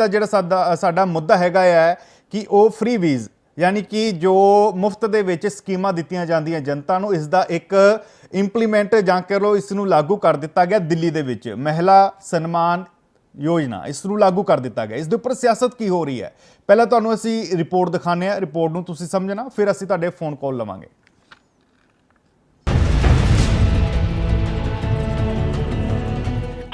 ਤਾਂ ਜਿਹੜਾ ਸਾਡਾ ਸਾਡਾ ਮੁੱਦਾ ਹੈਗਾ ਹੈ ਕਿ ਉਹ ਫ੍ਰੀ ਵੀਜ਼ ਯਾਨੀ ਕਿ ਜੋ ਮੁਫਤ ਦੇ ਵਿੱਚ ਸਕੀਮਾਂ ਦਿੱਤੀਆਂ ਜਾਂਦੀਆਂ ਜਨਤਾ ਨੂੰ, ਇਸ ਦਾ ਇੱਕ ਇੰਪਲੀਮੈਂਟ ਜਾਂ ਕਹਿ ਲਓ ਇਸ ਨੂੰ ਲਾਗੂ ਕਰ ਦਿੱਤਾ ਗਿਆ ਦਿੱਲੀ ਦੇ ਵਿੱਚ, ਮਹਿਲਾ ਸਨਮਾਨ ਯੋਜਨਾ, ਇਸ ਨੂੰ ਲਾਗੂ ਕਰ ਦਿੱਤਾ ਗਿਆ। ਇਸ ਦੇ ਉੱਪਰ ਸਿਆਸਤ ਕੀ ਹੋ ਰਹੀ ਹੈ? ਪਹਿਲਾਂ ਤੁਹਾਨੂੰ ਅਸੀਂ ਰਿਪੋਰਟ ਦਿਖਾਉਂਦੇ ਹਾਂ ਰਿਪੋਰਟ ਨੂੰ ਤੁਸੀਂ ਸਮਝਣਾ, ਫਿਰ ਅਸੀਂ ਤੁਹਾਡੇ ਫੋਨ ਕਾਲ ਲਵਾਂਗੇ।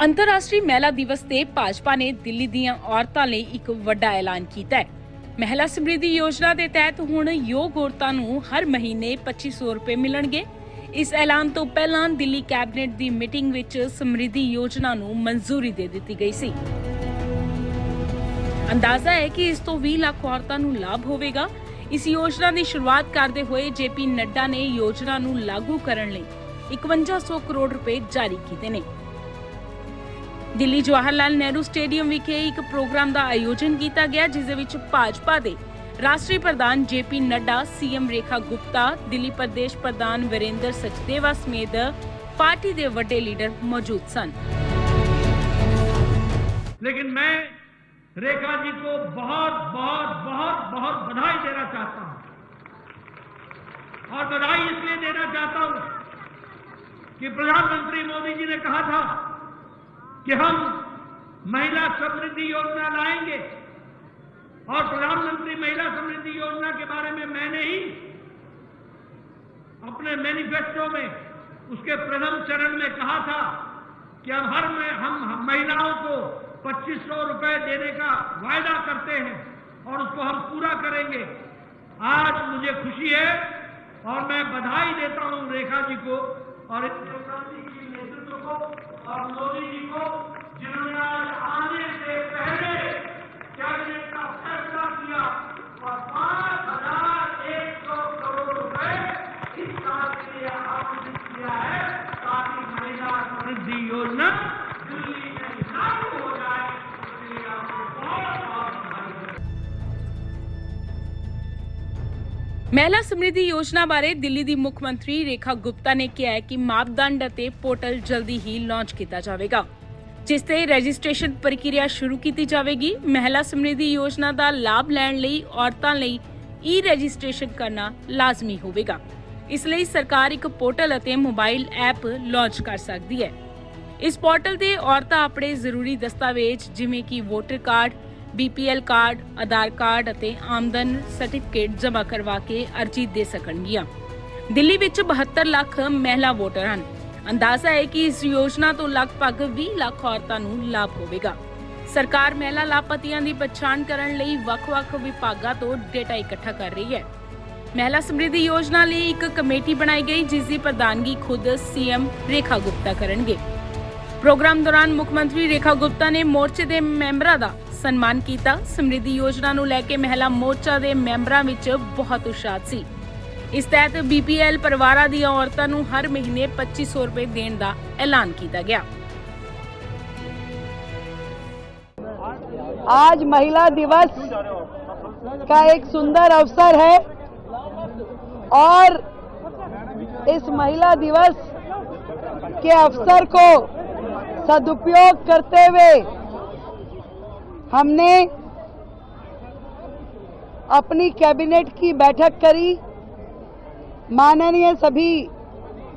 ਅੰਤਰਰਾਸ਼ਟਰੀ ਮਹਿਲਾ ਦਿਵਸ ਤੇ ਭਾਜਪਾ ਨੇ ਦਿੱਲੀ ਦੀਆਂ ਔਰਤਾਂ ਲਈ ਇੱਕ ਵੱਡਾ ਐਲਾਨ ਕੀਤਾ ਹੈ। ਮਹਿਲਾ ਸਮਰਿੱਧੀ ਯੋਜਨਾ ਦੇ ਤਹਿਤ ਹੁਣ ਯੋਗ ਔਰਤਾਂ ਨੂੰ ਹਰ ਮਹੀਨੇ 2500 ਰੁਪਏ ਮਿਲਣਗੇ। ਇਸ ਐਲਾਨ ਤੋਂ ਪਹਿਲਾਂ ਦਿੱਲੀ ਕੈਬਨਿਟ ਦੀ ਮੀਟਿੰਗ ਵਿੱਚ ਸਮਰਿੱਧੀ ਯੋਜਨਾ ਨੂੰ ਮਨਜ਼ੂਰੀ ਦੇ ਦਿੱਤੀ ਗਈ ਸੀ। ਅੰਦਾਜ਼ਾ ਹੈ ਕਿ ਇਸ ਤੋਂ 20 ਲੱਖ ਔਰਤਾਂ ਨੂੰ ਲਾਭ ਹੋਵੇਗਾ। ਇਸ ਯੋਜਨਾ ਦੀ ਸ਼ੁਰੂਆਤ ਕਰਦੇ ਹੋਏ ਜੇਪੀ ਨੱਡਾ ਨੇ ਯੋਜਨਾ ਨੂੰ ਲਾਗੂ ਕਰਨ ਲਈ 5100 ਕਰੋੜ ਰੁਪਏ ਜਾਰੀ ਕੀਤੇ ਨੇ। ਦਿੱਲੀ ਜਵਾਹਰ ਲਾਲ ਨਹਿਰੂ ਸਟੇਡੀਅਮ ਵਿਖੇ ਇੱਕ ਪ੍ਰੋਗਰਾਮ ਦਾ ਆਯੋਜਨ ਕੀਤਾ ਗਿਆ ਜਿਸ ਦੇ ਵਿੱਚ ਭਾਜਪਾ ਦੇ ਰਾਸ਼ਟਰੀ ਪ੍ਰਧਾਨ ਜੇਪੀ ਨੱਡਾ ਸੀਐਮ ਰੇਖਾ ਗੁਪਤਾ ਦਿੱਲੀ ਪ੍ਰਦੇਸ਼ ਪ੍ਰਧਾਨ ਵਿਰੇਂਦਰ ਸਚਦੇਵਾ ਸਮੇਤ ਪਾਰਟੀ ਦੇ ਵੱਡੇ ਲੀਡਰ ਮੌਜੂਦ ਸਨ लेकिन मैं रेखा जी को बहुत बहुत बहुत बहुत बधाई देना चाहता हूं और बधाई इसलिए देना चाहता हूं कि प्रधानमंत्री मोदी जी ने कहा था कि हम महिला समृद्धि योजना लाएँगे। और प्रधानमंत्री महिला समृद्धि योजना के बारे में मैंने ही अपने मैनिफेस्टो में, उसके प्रथम चरण में कहा था कि हम हर में हम महिलाओं को पच्चीस सौ रुपए देने का वायदा करते हैं और उसको हम पूरा करेंगे। आज मुझे खुशी है और मैं बधाई देता हूँ रेखा जी को और इंदिरा गांधी जी के नेतृत्व को और मोदी जी को। ਮਹਿਲਾ ਸਮਰਿੱਧੀ ਯੋਜਨਾ ਬਾਰੇ ਦਿੱਲੀ ਦੀ ਮੁੱਖ ਮੰਤਰੀ ਰੇਖਾ ਗੁਪਤਾ ਨੇ ਕਿਹਾ ਹੈ ਕਿ ਮਾਪਦੰਡ ਅਤੇ ਪੋਰਟਲ ਜਲਦੀ ਹੀ ਲਾਂਚ ਕੀਤਾ ਜਾਵੇਗਾ, ਜਿਸ ਤੇ ਰਜਿਸਟ੍ਰੇਸ਼ਨ ਪ੍ਰਕਿਰਿਆ ਸ਼ੁਰੂ ਕੀਤੀ ਜਾਵੇਗੀ। ਮਹਿਲਾ ਸਮਰਿੱਧੀ ਯੋਜਨਾ ਦਾ ਲਾਭ ਲੈਣ ਲਈ ਔਰਤਾਂ ਲਈ ਈ ਰਜਿਸਟ੍ਰੇਸ਼ਨ ਕਰਨਾ ਲਾਜ਼ਮੀ ਹੋਵੇਗਾ। ਇਸ ਲਈ ਸਰਕਾਰ ਇੱਕ ਪੋਰਟਲ ਅਤੇ ਮੋਬਾਈਲ ਐਪ ਲਾਂਚ ਕਰ ਸਕਦੀ ਹੈ। ਇਸ ਪੋਰਟਲ ਤੇ ਔਰਤਾਂ ਆਪਣੇ ਜ਼ਰੂਰੀ ਦਸਤਾਵੇਜ਼ ਜਿਵੇਂ ਕਿ voter card BPL card, Aadhaar card ਅਤੇ ਆਮਦਨ ਸਰਟੀਫਿਕੇਟ ਜਮ੍ਹਾਂ ਕਰਵਾ ਕੇ ਅਰਜ਼ੀ ਦੇ ਸਕਣਗੀਆਂ। ਦਿੱਲੀ ਵਿੱਚ 72 ਲੱਖ ਮਹਿਲਾ ਵੋਟਰ ਹਨ। ਅੰਦਾਜ਼ਾ ਹੈ ਕਿ ਇਸ ਯੋਜਨਾ ਤੋਂ ਲਗਭਗ 20 ਲੱਖ ਔਰਤਾਂ ਨੂੰ ਲਾਭ ਹੋਵੇਗਾ। ਸਰਕਾਰ ਮਹਿਲਾ ਲਾਭਪਾਤਰੀਆਂ ਦੀ ਪਛਾਣ ਕਰਨ ਲਈ ਵੱਖ-ਵੱਖ ਵਿਭਾਗਾਂ ਤੋਂ ਡੇਟਾ ਇਕੱਠਾ ਕਰ ਰਹੀ ਹੈ। ਮਹਿਲਾ ਸਮਰਿੱਧੀ ਯੋਜਨਾ ਲਈ ਇੱਕ ਕਮੇਟੀ ਬਣਾਈ ਗਈ, ਜਿਸ ਦੀ ਪ੍ਰਧਾਨਗੀ ਖੁਦ ਸੀਐਮ ਰੇਖਾ ਗੁਪਤਾ ਕਰਨਗੇ। ਪ੍ਰੋਗਰਾਮ ਦੌਰਾਨ ਮੁੱਖ ਮੰਤਰੀ ਰੇਖਾ ਗੁਪਤਾ ਨੇ ਮੋਰਚੇ ਦੇ ਮੈਂਬਰਾਂ ਦਾ ਸਨਮਾਨ ਕੀਤਾ ਸਮਰਿੱਧੀ ਯੋਜਨਾ ਨੂੰ ਲੈ ਕੇ ਮਹਿਲਾ ਮੋਰਚਾ ਦੇ ਮੈਂਬਰਾਂ ਵਿੱਚ ਬਹੁਤ ਉਤਸ਼ਾਹ ਸੀ ਇਸ ਤਹਿਤ ਬੀਪੀਐਲ ਪਰਿਵਾਰਾਂ ਦੀਆਂ ਔਰਤਾਂ ਨੂੰ ਹਰ ਮਹੀਨੇ 2500 ਰੁਪਏ ਦੇਣ ਦਾ ਐਲਾਨ ਕੀਤਾ ਗਿਆ आज महिला दिवस का एक सुंदर अवसर है और इस महिला दिवस के अवसर को सदुपयोग करते हुए हमने अपनी कैबिनेट की बैठक करी। माननीय सभी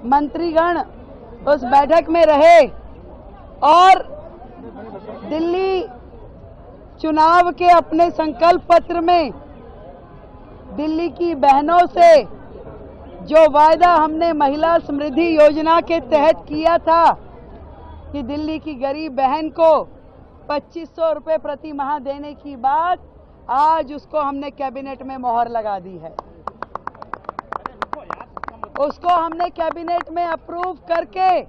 मंत्रीगण उस बैठक में रहे और दिल्ली चुनाव के अपने संकल्प पत्र में दिल्ली की बहनों से जो वायदा हमने महिला समृद्धि योजना के तहत किया था कि दिल्ली की गरीब बहन को 2500 रुपए प्रति माह देने की बात आज उसको हमने कैबिनेट में मोहर लगा दी है। उसको हमने कैबिनेट में अप्रूव करके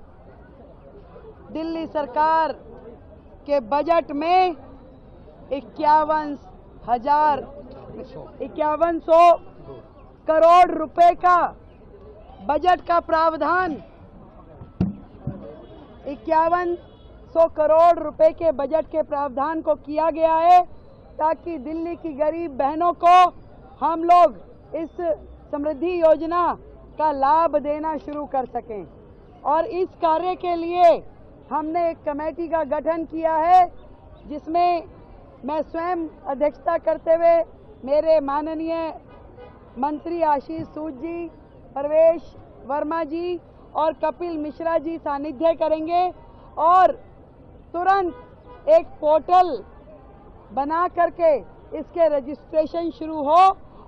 दिल्ली सरकार के बजट में इक्यावन हज़ार, इक्यावन सौ करोड़ रुपए का बजट का प्रावधान, इक्यावन सौ करोड़ रुपए के बजट के प्रावधान को किया गया है ताकि दिल्ली की गरीब बहनों को हम लोग इस समृद्धि योजना का लाभ देना शुरू कर सकें। और इस कार्य के लिए हमने एक कमेटी का गठन किया है, जिसमें मैं स्वयं अध्यक्षता करते हुए मेरे माननीय मंत्री आशीष सूद जी, प्रवेश वर्मा जी और कपिल मिश्रा जी सानिध्य करेंगे। और तुरंत एक पोर्टल बना करके इसके रजिस्ट्रेशन शुरू हो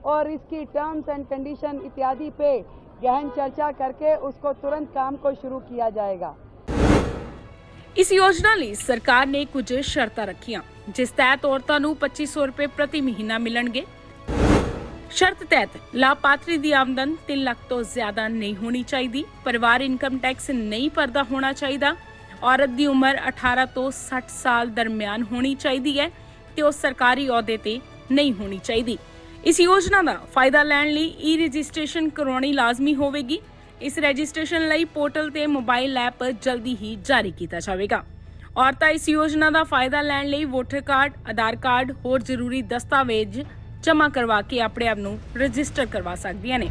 और इसकी टर्म्स एंड कंडीशन इत्यादि पे गहन चर्चा करके उसको तुरंत काम को शुरू किया जाएगा ਇਸ ਯੋਜਨਾ ਲਈ ਸਰਕਾਰ ਨੇ ਕੁਝ ਸ਼ਰਤਾਂ ਰੱਖੀਆਂ ਜਿਸ ਤਹਿਤ ਔਰਤਾਂ ਨੂੰ 2500 ਰੁਪਏ ਪ੍ਰਤੀ ਮਹੀਨਾ ਮਿਲਣਗੇ ਸ਼ਰਤ ਤਹਿਤ ਲਾਭਪਾਤਰੀ ਦੀ ਆਮਦਨ 3 ਲੱਖ ਤੋਂ ਜ਼ਿਆਦਾ ਨਹੀਂ ਹੋਣੀ ਚਾਹੀਦੀ ਪਰਿਵਾਰ ਇਨਕਮ ਟੈਕਸ ਨਹੀਂ ਭਰਦਾ ਹੋਣਾ ਚਾਹੀਦਾ ਔਰਤ ਦੀ ਉਮਰ 18 ਤੋਂ 60 ਸਾਲ ਦਰਮਿਆਨ ਹੋਣੀ ਚਾਹੀਦੀ ਹੈ ਤੇ ਉਹ ਸਰਕਾਰੀ ਅਹੁਦੇ ਤੇ ਨਹੀਂ ਹੋਣੀ ਚਾਹੀਦੀ। ਇਸ ਯੋਜਨਾ ਦਾ ਫਾਇਦਾ ਲੈਣ ਲਈ ਈ ਰਜਿਸਟ੍ਰੇਸ਼ਨ ਕਰਾਉਣੀ ਲਾਜ਼ਮੀ ਹੋਵੇਗੀ। ਇਸ ਰਜਿਸਟ੍ਰੇਸ਼ਨ ਲਈ ਪੋਰਟਲ ਤੇ ਮੋਬਾਈਲ ਐਪ ਜਲਦੀ ਹੀ ਜਾਰੀ ਕੀਤਾ ਜਾਵੇਗਾ। ਔਰਤਾਂ ਇਸ ਯੋਜਨਾ ਦਾ ਫਾਇਦਾ ਲੈਣ ਲਈ ਵੋਟਰ ਕਾਰਡ, ਆਧਾਰ ਕਾਰਡ, ਹੋਰ ਜ਼ਰੂਰੀ ਦਸਤਾਵੇਜ਼ ਜਮ੍ਹਾਂ ਕਰਵਾ ਕੇ ਆਪਣੇ ਆਪ ਨੂੰ ਰਜਿਸਟਰ ਕਰਵਾ ਸਕਦੀਆਂ ਨੇ।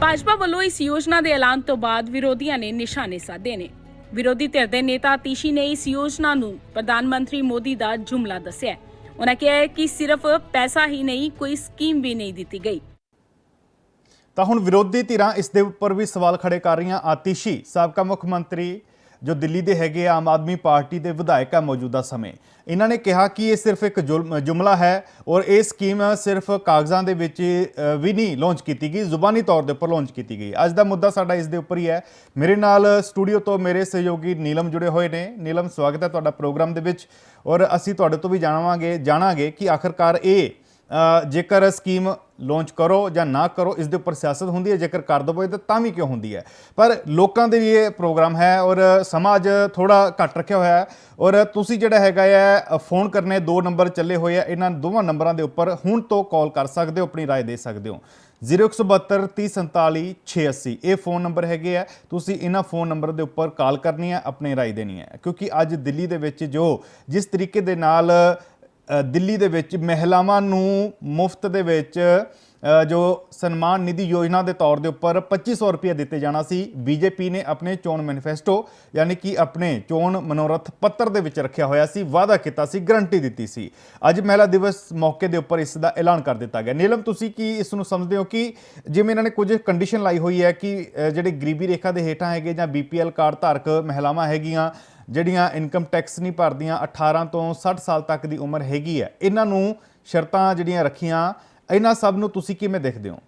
ਭਾਜਪਾ ਵੱਲੋਂ ਇਸ ਯੋਜਨਾ ਦੇ ਐਲਾਨ ਤੋਂ ਬਾਅਦ ਵਿਰੋਧੀਆਂ ਨੇ ਨਿਸ਼ਾਨੇ ਸਾਧੇ ਨੇ। ਵਿਰੋਧੀ ਧਿਰ ਦੇ ਨੇਤਾ ਆਤੀਸ਼ੀ ਨੇ ਇਸ ਯੋਜਨਾ ਨੂੰ ਪ੍ਰਧਾਨ ਮੰਤਰੀ ਮੋਦੀ ਦਾ ਜੁਮਲਾ ਦੱਸਿਆ ਹੈ। ਉਹਨਾਂ ਕਿਹਾ ਕਿ ਸਿਰਫ ਪੈਸਾ ਹੀ ਨਹੀਂ, ਕੋਈ ਸਕੀਮ ਵੀ ਨਹੀਂ ਦਿੱਤੀ ਗਈ। ਤਾਂ ਹੁਣ ਵਿਰੋਧੀ ਧਿਰਾਂ ਇਸ ਦੇ ਉੱਪਰ ਵੀ ਸਵਾਲ ਖੜੇ ਕਰ ਰਹੀਆਂ ਆਤੀਸ਼ੀ ਸਾਬਕਾ ਮੁੱਖ ਮੰਤਰੀ ਜੋ ਦਿੱਲੀ ਦੇ ਹੈਗੇ ਆਮ ਆਦਮੀ ਪਾਰਟੀ ਦੇ ਵਿਧਾਇਕ ਆ ਮੌਜੂਦਾ ਸਮੇਂ। ਇਹਨਾਂ ਨੇ ਕਿਹਾ ਕਿ ਇਹ ਸਿਰਫ ਇੱਕ ਜ਼ੁਲਮ- ਜੁਮਲਾ ਹੈ ਔਰ ਇਹ ਸਕੀਮ ਸਿਰਫ ਕਾਗਜ਼ਾਂ ਦੇ ਵਿੱਚ ਵੀ ਨਹੀਂ ਲਾਂਚ ਕੀਤੀ ਗਈ, ਜ਼ੁਬਾਨੀ ਤੌਰ ਦੇ ਉੱਪਰ ਲਾਂਚ ਕੀਤੀ ਗਈ। ਅੱਜ ਦਾ ਮੁੱਦਾ ਸਾਡਾ ਇਸ ਦੇ ਉੱਪਰ ਹੀ ਹੈ। ਮੇਰੇ ਨਾਲ ਸਟੂਡੀਓ ਤੋਂ ਮੇਰੇ ਸਹਿਯੋਗੀ ਨੀਲਮ ਜੁੜੇ ਹੋਏ ਨੇ। ਨੀਲਮ, ਸਵਾਗਤ ਹੈ ਤੁਹਾਡਾ ਪ੍ਰੋਗਰਾਮ ਦੇ ਵਿੱਚ ਔਰ ਅਸੀਂ ਤੁਹਾਡੇ ਤੋਂ ਵੀ ਜਾਣਾਂਗੇ ਜਾਣਾਂਗੇ ਕਿ ਆਖਰਕਾਰ ਇਹ ਜੇਕਰ ਸਕੀਮ ਲਾਂਚ ਕਰੋ ਜਾਂ ਨਾ ਕਰੋ ਇਸ ਦੇ ਉੱਪਰ ਸਿਆਸਤ ਹੁੰਦੀ ਹੈ ਜੇਕਰ ਕਰ ਦਵੋ ਤਾਂ ਤਾਂ ਵੀ ਕਿਉਂ ਹੁੰਦੀ ਹੈ ਪਰ ਲੋਕਾਂ ਦੇ ਲਈ ਇਹ ਪ੍ਰੋਗਰਾਮ ਹੈ ਔਰ ਸਮਾਜ ਥੋੜਾ ਘੱਟ ਰੱਖਿਆ ਹੋਇਆ ਹੈ ਔਰ ਤੁਸੀਂ ਜਿਹੜਾ ਹੈਗਾ ਹੈ ਅ, ਫੋਨ ਕਰਨੇ ਦੋ ਨੰਬਰ ਚੱਲੇ ਹੋਏ ਆ ਇਹਨਾਂ ਦੋਵਾਂ ਨੰਬਰਾਂ ਦੇ ਉੱਪਰ ਹੁਣ ਤੋਂ ਕਾਲ ਕਰ ਸਕਦੇ ਹੋ ਆਪਣੀ رائے ਦੇ ਸਕਦੇ ਹੋ 0172 3047 680 ਇਹ ਫੋਨ ਨੰਬਰ ਹੈਗੇ ਆ ਤੁਸੀਂ ਇਹਨਾਂ ਫੋਨ ਨੰਬਰ ਦੇ ਉੱਪਰ ਕਾਲ ਕਰਨੀ ਹੈ ਆਪਣੀ رائے ਦੇਣੀ ਹੈ ਕਿਉਂਕਿ ਅੱਜ ਦਿੱਲੀ ਦੇ ਵਿੱਚ ਜੋ ਜਿਸ ਤਰੀਕੇ ਦੇ ਨਾਲ ਅ, ਦਿੱਲੀ ਦੇ ਵਿੱਚ ਮਹਿਲਾਵਾਂ ਨੂੰ ਮੁਫਤ ਦੇ ਵਿੱਚ ਜੋ ਸਨਮਾਨ ਨਿਧੀ ਯੋਜਨਾ ਦੇ ਤੌਰ ਦੇ ਉੱਪਰ 2500 ਰੁਪਏ ਦਿੱਤੇ ਜਾਣਾ ਸੀ ਬੀਜੇਪੀ ਨੇ ਆਪਣੇ ਚੋਣ ਮੈਨੀਫੈਸਟੋ, ਯਾਨੀ ਕਿ ਆਪਣੇ ਚੋਣ ਮਨੋਰਥ ਪੱਤਰ ਦੇ ਵਿੱਚ ਰੱਖਿਆ ਹੋਇਆ ਸੀ, ਵਾਅਦਾ ਕੀਤਾ ਸੀ, ਗਰੰਟੀ ਦਿੱਤੀ ਸੀ। ਅੱਜ ਮਹਿਲਾ ਦਿਵਸ ਮੌਕੇ ਦੇ ਉੱਪਰ ਇਸ ਦਾ ਐਲਾਨ ਕਰ ਦਿੱਤਾ ਗਿਆ। ਨੀਲਮ, ਤੁਸੀਂ ਕੀ ਇਸ ਨੂੰ ਸਮਝਦੇ ਹੋ ਕਿ ਜਿਵੇਂ ਇਹਨਾਂ ਨੇ ਕੁਝ ਕੰਡੀਸ਼ਨ ਲਾਈ ਹੋਈ ਹੈ ਕਿ ਜਿਹੜੇ ਗਰੀਬੀ ਰੇਖਾ ਦੇ ਹੇਠਾਂ ਹੈਗੇ ਜਾਂ ਬੀਪੀਐਲ ਕਾਰਡ ਧਾਰਕ ਮਹਿਲਾਵਾਂ ਹੈਗੀਆਂ ਜਿਹੜੀਆਂ ਇਨਕਮ ਟੈਕਸ ਨਹੀਂ ਭਰਦੀਆਂ 18 ਤੋਂ 60 ਸਾਲ ਤੱਕ ਦੀ ਉਮਰ ਹੈਗੀ ਹੈ। ਇਹਨਾਂ ਨੂੰ ਸ਼ਰਤਾਂ ਜਿਹੜੀਆਂ ਰੱਖੀਆਂ, ਇਹਨਾਂ ਸਭ ਨੂੰ ਤੁਸੀਂ ਕਿਵੇਂ ਦੇਖਦੇ ਹੋ?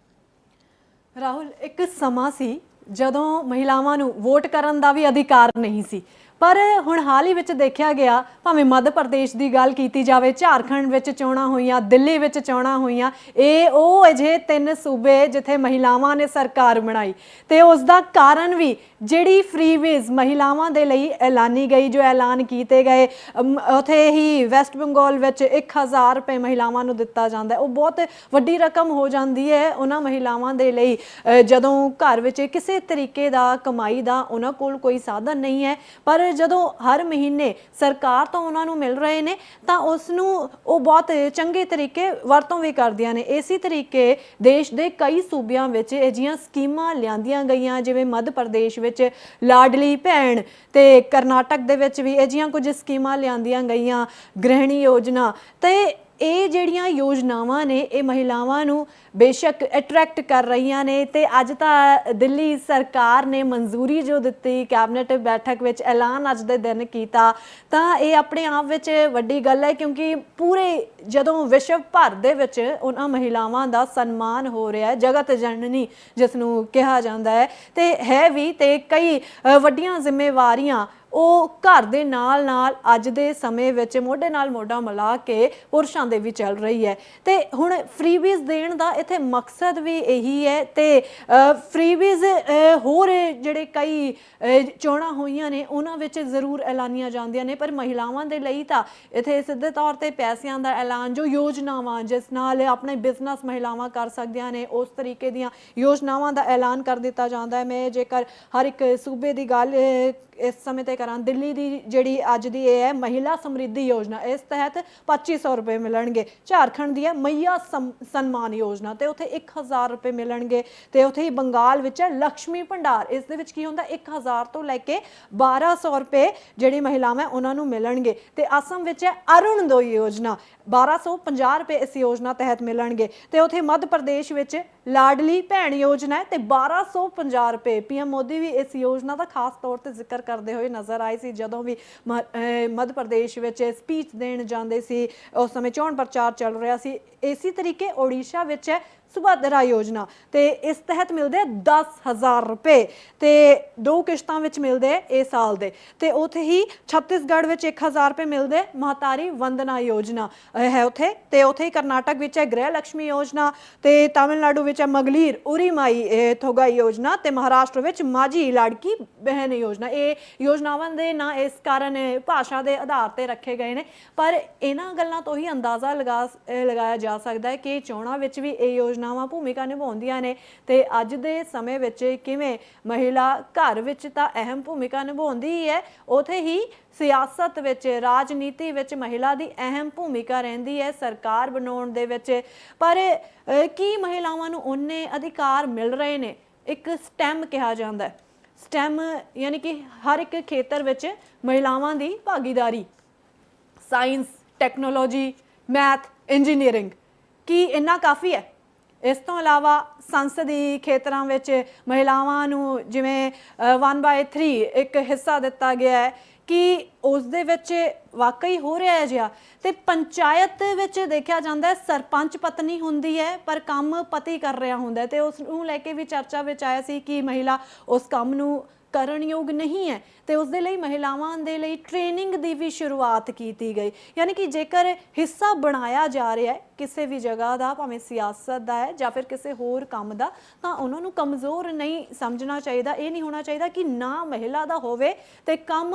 ਰਾਹੁਲ, ਇੱਕ ਸਮਾਂ ਸੀ ਜਦੋਂ ਮਹਿਲਾਵਾਂ ਨੂੰ ਵੋਟ ਕਰਨ ਦਾ ਵੀ ਅਧਿਕਾਰ ਨਹੀਂ ਸੀ। ਪਰ ਹੁਣ ਹਾਲ ਹੀ ਵਿੱਚ ਦੇਖਿਆ ਗਿਆ ਭਾਵੇਂ ਮੱਧ ਪ੍ਰਦੇਸ਼ ਦੀ ਗੱਲ ਕੀਤੀ ਜਾਵੇ ਝਾਰਖੰਡ ਵਿੱਚ ਚੋਣਾਂ ਹੋਈਆਂ ਦਿੱਲੀ ਵਿੱਚ ਚੋਣਾਂ ਹੋਈਆਂ ਇਹ ਉਹ ਅਜੇ ਤਿੰਨ ਸੂਬੇ ਜਿੱਥੇ ਮਹਿਲਾਵਾਂ ਨੇ ਸਰਕਾਰ ਬਣਾਈ। ਤੇ ਉਸ ਦਾ ਕਾਰਨ ਵੀ ਜਿਹੜੀ ਫ੍ਰੀਵੇਜ਼ ਮਹਿਲਾਵਾਂ ਦੇ ਲਈ ਐਲਾਨੀ ਗਈ ਜੋ ਐਲਾਨ ਕੀਤੇ ਗਏ ਅਮ, ਉੱਥੇ ਹੀ ਵੈਸਟ ਬੰਗਾਲ ਵਿੱਚ 1000 ਰੁਪਏ ਮਹਿਲਾਵਾਂ ਨੂੰ ਦਿੱਤਾ ਜਾਂਦਾ ਉਹ ਬਹੁਤ ਵੱਡੀ ਰਕਮ ਹੋ ਜਾਂਦੀ ਹੈ ਉਹਨਾਂ ਮਹਿਲਾਵਾਂ ਦੇ ਲਈ। ਜਦੋਂ ਘਰ ਵਿੱਚ ਕਿਸੇ ਤਰੀਕੇ ਦਾ ਕਮਾਈ ਦਾ ਉਹਨਾਂ ਕੋਲ ਕੋਈ ਸਾਧਨ ਨਹੀਂ ਹੈ ਪਰ ਜਦੋਂ ਹਰ ਮਹੀਨੇ ਸਰਕਾਰ ਤੋਂ ਉਹਨਾਂ ਨੂੰ ਮਿਲ ਰਹੇ ਨੇ, ਤਾਂ ਉਸ ਨੂੰ ਉਹ ਬਹੁਤ ਚੰਗੇ ਤਰੀਕੇ ਵਰਤੋਂ ਵੀ ਕਰਦੀਆਂ ਨੇ। ਇਸੇ ਤਰੀਕੇ ਦੇਸ਼ ਦੇ ਕਈ ਸੂਬਿਆਂ ਵਿੱਚ ਅਜਿਹੀਆਂ ਸਕੀਮਾਂ ਲਿਆਂਦੀਆਂ ਗਈਆਂ, ਜਿਵੇਂ ਮੱਧ ਪ੍ਰਦੇਸ਼ ਵਿੱਚ ਲਾਡਲੀ ਭੈਣ ਤੇ ਕਰਨਾਟਕ ਦੇ ਵਿੱਚ ਵੀ ਅਜਿਹੀਆਂ ਕੁਝ ਸਕੀਮਾਂ ਲਿਆਂਦੀਆਂ ਗਈਆਂ, ਗ੍ਰਹਿਣੀ ਯੋਜਨਾ। ਤੇ ਇਹ ਜਿਹੜੀਆਂ ਯੋਜਨਾਵਾਂ ਨੇ, ਇਹ ਮਹਿਲਾਵਾਂ ਨੂੰ ਬੇਸ਼ੱਕ ਅਟਰੈਕਟ ਕਰ ਰਹੀਆਂ ਨੇ ਤੇ ਅੱਜ ਤਾਂ ਦਿੱਲੀ ਸਰਕਾਰ ਨੇ ਮਨਜ਼ੂਰੀ ਜੋ ਦਿੱਤੀ, ਕੈਬਨਿਟ ਬੈਠਕ ਵਿੱਚ ਐਲਾਨ ਅੱਜ ਦੇ ਦਿਨ ਕੀਤਾ, ਤਾਂ ਇਹ ਆਪਣੇ ਆਪ ਵਿੱਚ ਵੱਡੀ ਗੱਲ ਹੈ ਕਿਉਂਕਿ ਪੂਰੇ ਜਦੋਂ ਵਿਸ਼ਵ ਭਰ ਦੇ ਵਿੱਚ ਉਹਨਾਂ ਮਹਿਲਾਵਾਂ ਦਾ ਸਨਮਾਨ ਹੋ ਰਿਹਾ ਹੈ, ਜਗਤ ਜਨਨੀ ਜਿਸ ਨੂੰ ਕਿਹਾ ਜਾਂਦਾ ਹੈ, ਤੇ ਹੈ ਵੀ ਤੇ ਕਈ ਵੱਡੀਆਂ ਜ਼ਿੰਮੇਵਾਰੀਆਂ ਉਹ ਘਰ ਦੇ ਨਾਲ ਨਾਲ ਅੱਜ ਦੇ ਸਮੇਂ ਵਿੱਚ ਮੋਢੇ ਨਾਲ ਮੋਢਾ ਮਿਲਾ ਕੇ ਪੁਰਸ਼ਾਂ ਦੇ ਵੀ ਚੱਲ ਰਹੀ ਹੈ। ਤੇ ਹੁਣ ਫ੍ਰੀਬੀਜ਼ ਦੇਣ ਦਾ ਇੱਥੇ ਮਕਸਦ ਵੀ ਇਹੀ ਹੈ ਤੇ ਫ੍ਰੀਬੀਜ਼ ਹੋਰ ਜਿਹੜੇ ਕਈ ਚੋਣਾਂ ਹੋਈਆਂ ਨੇ, ਉਹਨਾਂ ਵਿੱਚ ਜ਼ਰੂਰ ਐਲਾਨੀਆਂ ਜਾਂਦੀਆਂ ਨੇ, ਪਰ ਮਹਿਲਾਵਾਂ ਦੇ ਲਈ ਤਾਂ ਇੱਥੇ ਸਿੱਧੇ ਤੌਰ ਤੇ ਪੈਸਿਆਂ ਦਾ ਐਲਾਨ, ਜੋ ਯੋਜਨਾਵਾਂ ਜਿਸ ਨਾਲ ਆਪਣੇ ਬਿਜ਼ਨਸ ਮਹਿਲਾਵਾਂ ਕਰ ਸਕਦੀਆਂ ਨੇ, ਉਸ ਤਰੀਕੇ ਦੀਆਂ ਯੋਜਨਾਵਾਂ ਦਾ ਐਲਾਨ ਕਰ ਦਿੱਤਾ ਜਾਂਦਾ ਹੈ। ਮੈਂ ਜੇਕਰ ਹਰ ਇੱਕ ਸੂਬੇ ਦੀ ਗੱਲ ਇਸ ਸਮੇਂ ਤੇ ਕਰਾਂ। ਦਿੱਲੀ ਦੀ ਜਿਹੜੀ ਅੱਜ ਦੀ ਇਹ ਹੈ ਮਹਿਲਾ ਸਮਰਿੱਧੀ ਯੋਜਨਾ, ਇਸ ਤਹਿਤ 2500 ਰੁਪਏ ਮਿਲਣਗੇ। ਝਾਰਖੰਡ ਦੀ ਹੈ ਮਈਆ ਸਮ- ਸਨਮਾਨ ਯੋਜਨਾ ਤੇ ਉੱਥੇ 1000 ਰੁਪਏ ਮਿਲਣਗੇ ਤੇ ਉੱਥੇ ਹੀ ਬੰਗਾਲ ਵਿੱਚ ਹੈ ਲక్ష్ਮੀ ਭੰਡਾਰ। ਇਸ ਦੇ ਵਿੱਚ ਕੀ ਹੁੰਦਾ 1000 ਤੋਂ ਲੈ ਕੇ 1200 ਰੁਪਏ ਜਿਹੜੀ ਮਹਿਲਾਵਾਂ ਉਹਨਾਂ ਨੂੰ ਮਿਲਣਗੇ ਤੇ ਅਸਮ ਵਿੱਚ ਹੈ ਅਰੁਣੋਦਈ ਯੋਜਨਾ। 1250 ਰੁਪਏ ਇਸ ਯੋਜਨਾ ਤਹਿਤ ਮਿਲਣਗੇ ਤੇ ਉੱਥੇ ਮੱਧ ਪ੍ਰਦੇਸ਼ ਵਿੱਚ ਲਾਡਲੀ ਭੈਣ ਯੋਜਨਾ ਹੈ ਤੇ 1250 ਰੁਪਏ। ਪੀਐਮ ਮੋਦੀ ਵੀ ਇਸ ਯੋਜਨਾ ਦਾ ਖਾਸ ਤੌਰ ਤੇ ਜ਼ਿਕਰ ਕਰਦੇ ਹੋਏ ਨਜ਼ਰ ਆਏ ਸੀ ਜਦੋਂ ਵੀ ਮੱਧ ਪ੍ਰਦੇਸ਼ ਵਿੱਚ ਸਪੀਚ ਦੇਣ ਜਾਂਦੇ ਸੀ, ਉਸ ਸਮੇਂ ਚੋਣ ਪ੍ਰਚਾਰ ਚੱਲ ਰਿਹਾ ਸੀ। ਇਸੇ ਤਰੀਕੇ ਓਡੀਸ਼ਾ ਵਿੱਚ ਹੈ ਸੁਭਾਦਰਾ ਯੋਜਨਾ। ਤੇ ਇਸ ਤਹਿਤ ਮਿਲਦੇ ਆ 10000 ਰੁਪਏ ਤੇ ਦੋ ਕਿਸ਼ਤਾਂ ਵਿੱਚ ਮਿਲਦੇ ਇਹ ਸਾਲ ਦੇ। ਤੇ ਉਥੇ ਹੀ ਛੱਤੀਸਗੜ੍ਹ ਵਿੱਚ 1000 ਰੁਪਏ ਮਿਲਦੇ ਮਹਤਾਰੀ ਵੰਦਨਾ ਯੋਜਨਾ ਹੈ ਉਥੇ। ਤੇ ਉਥੇ ਹੀ ਕਰਨਾਟਕ ਵਿੱਚ ਹੈ ਗ੍ਰਹਿ ਲక్ష్ਮੀ ਯੋਜਨਾ ਤੇ ਤਾਮਿਲਨਾਡੂ ਵਿੱਚ ਹੈ ਮਗਲੀਰ ਉਰੀਮਾਈ, ਇਹ ਥੋਗਾ ਯੋਜਨਾ ਤੇ ਮਹਾਰਾਸ਼ਟਰ ਵਿੱਚ ਮਾਜੀ ਲਾੜਕੀ ਬਹਿਨ ਯੋਜਨਾ। ਇਹ ਯੋਜਨਾਵਾਂ ਦੇ ਨਾਂ ਇਸ ਕਾਰਨ ਭਾਸ਼ਾ ਦੇ ਆਧਾਰ ਤੇ ਰੱਖੇ ਗਏ ਨੇ। ਪਰ ਇਹਨਾਂ ਗੱਲਾਂ ਤੋਂ ਹੀ ਅੰਦਾਜ਼ਾ ਲਗਾ, ਲਗਾਇਆ ਜਾ ਸਕਦਾ ਹੈ ਕਿ ਚੋਣਾਂ ਵਿੱਚ ਵੀ ਇਹ ਯੋਜਨਾਵਾਂ ਭੂਮਿਕਾ ਨਿਭਾਉਂਦੀਆਂ ਨੇ ਤੇ ਅੱਜ ਦੇ ਸਮੇਂ ਵਿੱਚ ਕਿਵੇਂ ਮਹਿਲਾ ਘਰ ਵਿੱਚ ਤਾਂ ਅਹਿਮ ਭੂਮਿਕਾ ਨਿਭਾਉਂਦੀ ਹੀ ਹੈ, ਉਥੇ ਹੀ ਸਿਆਸਤ ਵਿੱਚ, ਰਾਜਨੀਤੀ ਵਿੱਚ ਮਹਿਲਾ ਦੀ ਅਹਿਮ ਭੂਮਿਕਾ ਰਹਿੰਦੀ ਹੈ ਸਰਕਾਰ ਬਣਾਉਣ ਦੇ ਵਿੱਚ। ਪਰ ਕੀ ਮਹਿਲਾਵਾਂ ਨੂੰ ਉਹਨੇ ਅਧਿਕਾਰ ਮਿਲ ਰਹੇ ਨੇ? ਇੱਕ ਸਟੈਮ ਕਿਹਾ ਜਾਂਦਾ ਹੈ। ਸਟੈਮ ਯਾਨੀ ਕਿ ਹਰ ਇੱਕ ਖੇਤਰ ਵਿੱਚ ਮਹਿਲਾਵਾਂ ਦੀ ਭਾਗੀਦਾਰੀ। Science, technology, math, engineering. ਕੀ ਇੰਨਾ ਕਾਫੀ ਹੈ? ਇਸ ਤੋਂ ਇਲਾਵਾ ਸੰਸਦੀ ਖੇਤਰਾਂ ਵਿੱਚ ਮਹਿਲਾਵਾਂ ਨੂੰ ਜਿਵੇਂ 1/3 ਇੱਕ ਹਿੱਸਾ ਦਿੱਤਾ ਗਿਆ ਹੈ, ਕਿ ਉਸ ਦੇ ਵਿੱਚ ਵਾਕਈ ਹੋ ਰਿਹਾ ਹੈ ਜਿਆ ਤੇ ਪੰਚਾਇਤ ਵਿੱਚ ਦੇਖਿਆ ਜਾਂਦਾ ਹੈ, ਸਰਪੰਚ ਪਤਨੀ ਹੁੰਦੀ ਹੈ, ਪਰ ਕੰਮ ਪਤੀ ਕਰ ਰਿਹਾ ਹੁੰਦਾ ਹੈ। ਤੇ ਉਸ ਨੂੰ ਲੈ ਕੇ ਵੀ ਚਰਚਾ ਵਿੱਚ ਆਇਆ ਸੀ ਕਿ ਮਹਿਲਾ ਉਸ ਕੰਮ ਨੂੰ ਕਰਨ ਯੋਗ ਨਹੀਂ ਹੈ। ਤੇ ਉਸ ਦੇ ਲਈ ਮਹਿਲਾਵਾਂ ਦੇ ਲਈ ਟ੍ਰੇਨਿੰਗ ਦੀ ਵੀ ਸ਼ੁਰੂਆਤ ਕੀਤੀ ਗਈ। ਯਾਨੀ ਕਿ ਜੇਕਰ ਹਿੱਸਾ ਬਣਾਇਆ ਜਾ ਰਿਹਾ ਹੈ, ਕਿਸੇ ਵੀ ਜਗ੍ਹਾ ਦਾ, ਭਾਵੇਂ ਸਿਆਸਤ ਦਾ ਹੈ ਜਾਂ ਫਿਰ ਕਿਸੇ ਹੋਰ ਕੰਮ ਦਾ, ਤਾਂ ਉਹਨਾਂ ਨੂੰ ਕਮਜ਼ੋਰ ਨਹੀਂ ਸਮਝਣਾ ਚਾਹੀਦਾ। ਇਹ ਨਹੀਂ ਹੋਣਾ ਚਾਹੀਦਾ ਕਿ ਨਾ ਮਹਿਲਾ ਦਾ ਹੋਵੇ ਤੇ ਕੰਮ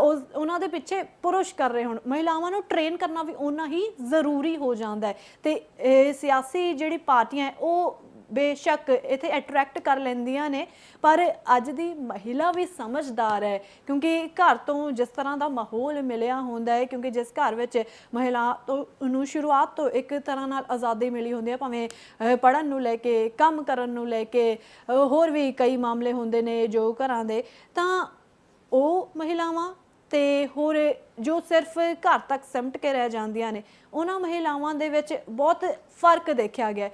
ਉਸ- ਉਹਨਾਂ ਦੇ ਪਿੱਛੇ ਪੁਰਸ਼ ਕਰ ਰਹੇ ਹੋਣ। ਮਹਿਲਾਵਾਂ ਨੂੰ ਟ੍ਰੇਨ ਕਰਨਾ ਵੀ ਉਹਨਾਂ ਹੀ ਜ਼ਰੂਰੀ ਹੋ ਜਾਂਦਾ ਹੈ। ਤੇ ਇਹ ਸਿਆਸੀ ਜਿਹੜੀ ਪਾਰਟੀਆਂ ਉਹ ਬੇਸ਼ੱਕ ਇਥੇ ਅਟਰੈਕਟ ਕਰ ਲੈਂਦੀਆਂ ਨੇ। ਪਰ ਅੱਜ ਦੀ ਮਹਿਲਾ ਵੀ ਸਮਝਦਾਰ ਹੈ, ਕਿਉਂਕਿ ਘਰ ਤੋਂ ਜਿਸ ਤਰ੍ਹਾਂ ਦਾ ਮਾਹੌਲ ਮਿਲਿਆ ਹੁੰਦਾ ਹੈ, ਕਿਉਂਕਿ ਜਿਸ ਘਰ ਵਿੱਚ ਮਹਿਲਾ ਤੋਂ ਨੂੰ ਸ਼ੁਰੂਆਤ ਤੋਂ ਇੱਕ ਤਰ੍ਹਾਂ ਨਾਲ ਆਜ਼ਾਦੀ ਮਿਲੀ ਹੁੰਦੀ ਹੈ, ਭਾਵੇਂ ਪੜਨ ਨੂੰ ਲੈ ਕੇ, ਕੰਮ ਕਰਨ ਨੂੰ ਲੈ ਕੇ ਹੋਰ ਵੀ ਕਈ ਮਾਮਲੇ ਹੁੰਦੇ ਨੇ ਜੋ ਘਰਾਂ ਦੇ। ਤਾਂ ਉਹ ਮਹਿਲਾਵਾਂ ਤੇ ਹੋਰ ਜੋ ਸਿਰਫ ਘਰ ਤੱਕ ਸਿਮਟ ਕੇ ਰਹਿ ਜਾਂਦੀਆਂ ਨੇ, ਉਹਨਾਂ ਮਹਿਲਾਵਾਂ ਦੇ ਵਿੱਚ ਬਹੁਤ ਫ਼ਰਕ ਦੇਖਿਆ ਗਿਆ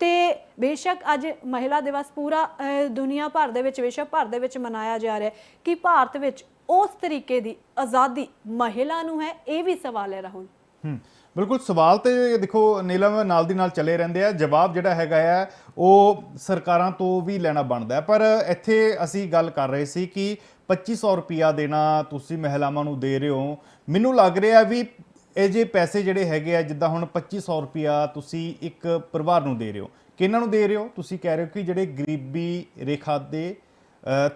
ਤੇ ਬੇਸ਼ੱਕ ਅੱਜ ਮਹਿਲਾ ਦਿਵਸ ਪੂਰਾ ਦੁਨੀਆ ਭਰ ਦੇ ਵਿੱਚ, ਵਿਸ਼ਵ ਭਰ ਦੇ ਵਿੱਚ ਮਨਾਇਆ ਜਾ ਰਿਹਾ ਹੈ ਕਿ ਭਾਰਤ ਵਿੱਚ ਉਸ ਤਰੀਕੇ ਦੀ ਆਜ਼ਾਦੀ ਮਹਿਲਾ ਨੂੰ ਹੈ, ਇਹ ਵੀ ਸਵਾਲ ਹੈ ਰਾਹੁਲ। ਹੂੰ, ਬਿਲਕੁਲ ਸਵਾਲ ਤੇ ਦੇਖੋ ਨੀਲਮ ਨਾਲ ਦੀ ਨਾਲ ਚੱਲੇ ਰਹਿੰਦੇ ਆ। ਜਵਾਬ ਜਿਹੜਾ ਹੈਗਾ ਆ, ਉਹ ਸਰਕਾਰਾਂ ਤੋਂ ਵੀ ਲੈਣਾ ਬਣਦਾ ਪਰ ਇੱਥੇ ਅਸੀਂ ਗੱਲ ਕਰ ਰਹੇ ਸੀ ਕਿ 2500 ਰੁਪਿਆ ਦੇਣਾ ਤੁਸੀਂ ਮਹਿਲਾਵਾਂ ਨੂੰ ਦੇ ਰਹੇ ਹੋ। ਮੈਨੂੰ ਲੱਗ ਰਿਹਾ ਵੀ ਇਹ ਜੇ ਪੈਸੇ ਜਿਹੜੇ ਹੈਗੇ ਆ, ਜਿੱਦਾਂ ਹੁਣ 2500 ਰੁਪਿਆ ਤੁਸੀਂ ਇੱਕ ਪਰਿਵਾਰ ਨੂੰ ਦੇ ਰਹੇ ਹੋ। ਕਿਹਨਾਂ ਨੂੰ ਦੇ ਰਹੇ ਹੋ? ਤੁਸੀਂ ਕਹਿ ਰਹੇ ਹੋ ਕਿ ਜਿਹੜੇ ਗਰੀਬੀ ਰੇਖਾ ਦੇ